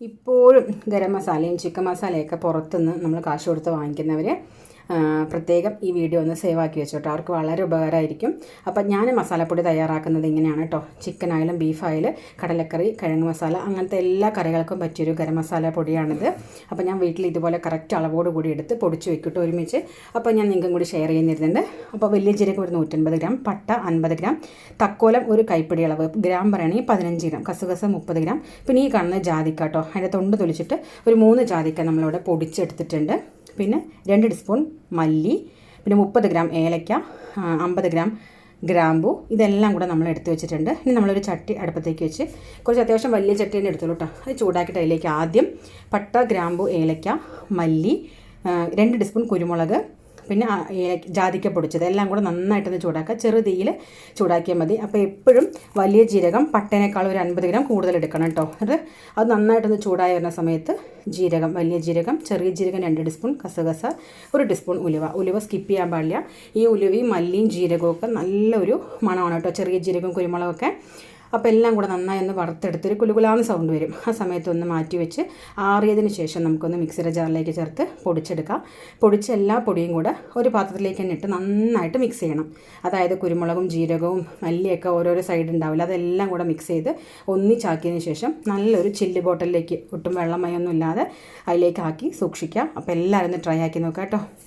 ഇപ്പോഴും ഗരം മസാലയും ചിക്കൻ മസാലയൊക്കെ പുറത്തുനിന്ന് നമ്മൾ കാശ് കൊടുത്ത് വാങ്ങിക്കുന്നവർ പ്രത്യേകം ഈ വീഡിയോ ഒന്ന് സേവ് ആക്കി വെച്ചോട്ടോ. അവർക്ക് വളരെ ഉപകാരമായിരിക്കും. അപ്പം ഞാൻ മസാലപ്പൊടി തയ്യാറാക്കുന്നത് ഇങ്ങനെയാണ് കേട്ടോ ചിക്കൻ ആയാലും ബീഫ് ആയാലും കടലക്കറി കിഴങ്ങ് മസാല അങ്ങനത്തെ എല്ലാ കറികൾക്കും പറ്റിയൊരു ഗരം മസാല പൊടിയാണിത്. അപ്പോൾ ഞാൻ വീട്ടിൽ ഇതുപോലെ കറക്റ്റ് അളവോട് കൂടി എടുത്ത് പൊടിച്ച് വെക്കിട്ട് ഒരുമിച്ച്. അപ്പോൾ ഞാൻ നിങ്ങൾക്കും കൂടി ഷെയർ ചെയ്യുന്നിരുന്നുണ്ട്. അപ്പോൾ വലിയ ജീരകം ഒരു നൂറ്റൻപത് ഗ്രാം പട്ട അൻപത് ഗ്രാം തക്കോലം ഒരു കൈപ്പിടി അളവ് ഗ്രാം പറയുകയാണെങ്കിൽ പതിനഞ്ച് ഗ്രാം കസുകസ മുപ്പത് ഗ്രാം പിന്നെ ഈ കാണുന്ന ജാതിക്ക കേട്ടോ അതിന്റെ തൊണ്ട് തൊലിച്ചിട്ട് ഒരു മൂന്ന് ജാതിക്ക നമ്മളിവിടെ പൊടിച്ചെടുത്തിട്ടുണ്ട്. പിന്നെ രണ്ട് ടീസ്പൂൺ മല്ലി പിന്നെ മുപ്പത് ഗ്രാം ഏലക്ക അമ്പത് ഗ്രാം ഗ്രാമ്പു ഇതെല്ലാം കൂടെ നമ്മൾ എടുത്ത് വെച്ചിട്ടുണ്ട്. ഇനി നമ്മളൊരു ചട്ടി അടുപ്പത്തേക്ക് വെച്ച് കുറച്ച് അത്യാവശ്യം വലിയ ചട്ടി തന്നെ എടുത്തോളൂ കേട്ടോ അത് ചൂടാക്കിയിട്ട് അതിലേക്ക് ആദ്യം പട്ട ഗ്രാമ്പു ഏലക്ക മല്ലി രണ്ട് ടീസ്പൂൺ കുരുമുളക് പിന്നെ ജാതിക്ക പൊടിച്ചത് എല്ലാം കൂടെ നന്നായിട്ടൊന്ന് ചൂടാക്കുക. ചെറു തീയിൽ ചൂടാക്കിയാൽ മതി. അപ്പോൾ എപ്പോഴും വലിയ ജീരകം പട്ടേനേക്കാൾ ഒരു അൻപത് ഗ്രാം കൂടുതൽ എടുക്കണം കേട്ടോ അത് അത് നന്നായിട്ടൊന്ന് ചൂടായി വരുന്ന സമയത്ത് ജീരകം വലിയ ജീരകം ചെറിയ ജീരകം രണ്ട് ടീസ്പൂൺ കസകസ ഒരു ടീസ്പൂൺ ഉലുവ. ഉലുവ സ്കിപ്പ് ചെയ്യാൻ പാടില്ല. ഈ ഉലുവയും മല്ലിയും ജീരകവും ഒക്കെ നല്ലൊരു മണമാണ് കേട്ടോ. ചെറിയ ജീരകം കുരുമുളകൊക്കെ അപ്പോൾ എല്ലാം കൂടെ നന്നായി ഒന്ന് വറുത്തെടുത്തൊരു കുലുകുലാന്ന് സൗണ്ട് വരും. ആ സമയത്ത് ഒന്ന് മാറ്റി വെച്ച് ആറിയതിന് ശേഷം നമുക്കൊന്ന് മിക്സിയുടെ ജാറിലേക്ക് ചേർത്ത് പൊടിച്ചെടുക്കാം. പൊടിച്ച എല്ലാ പൊടിയും കൂടെ ഒരു പാത്രത്തിലേക്ക് തന്നെ ഇട്ട് നന്നായിട്ട് മിക്സ് ചെയ്യണം. അതായത് കുരുമുളകും ജീരകവും മല്ലിയൊക്കെ ഓരോരോ സൈഡ് ഉണ്ടാവില്ല. അതെല്ലാം കൂടെ മിക്സ് ചെയ്ത് ഒന്നിച്ചാക്കിയതിന് ശേഷം നല്ലൊരു ചില്ലി ബോട്ടലിലേക്ക് ഒട്ടും വെള്ളമയൊന്നും അതിലേക്ക് ആക്കി സൂക്ഷിക്കുക അപ്പോൾ എല്ലാവരും ഒന്ന് ട്രൈ ആക്കി നോക്കാം കേട്ടോ.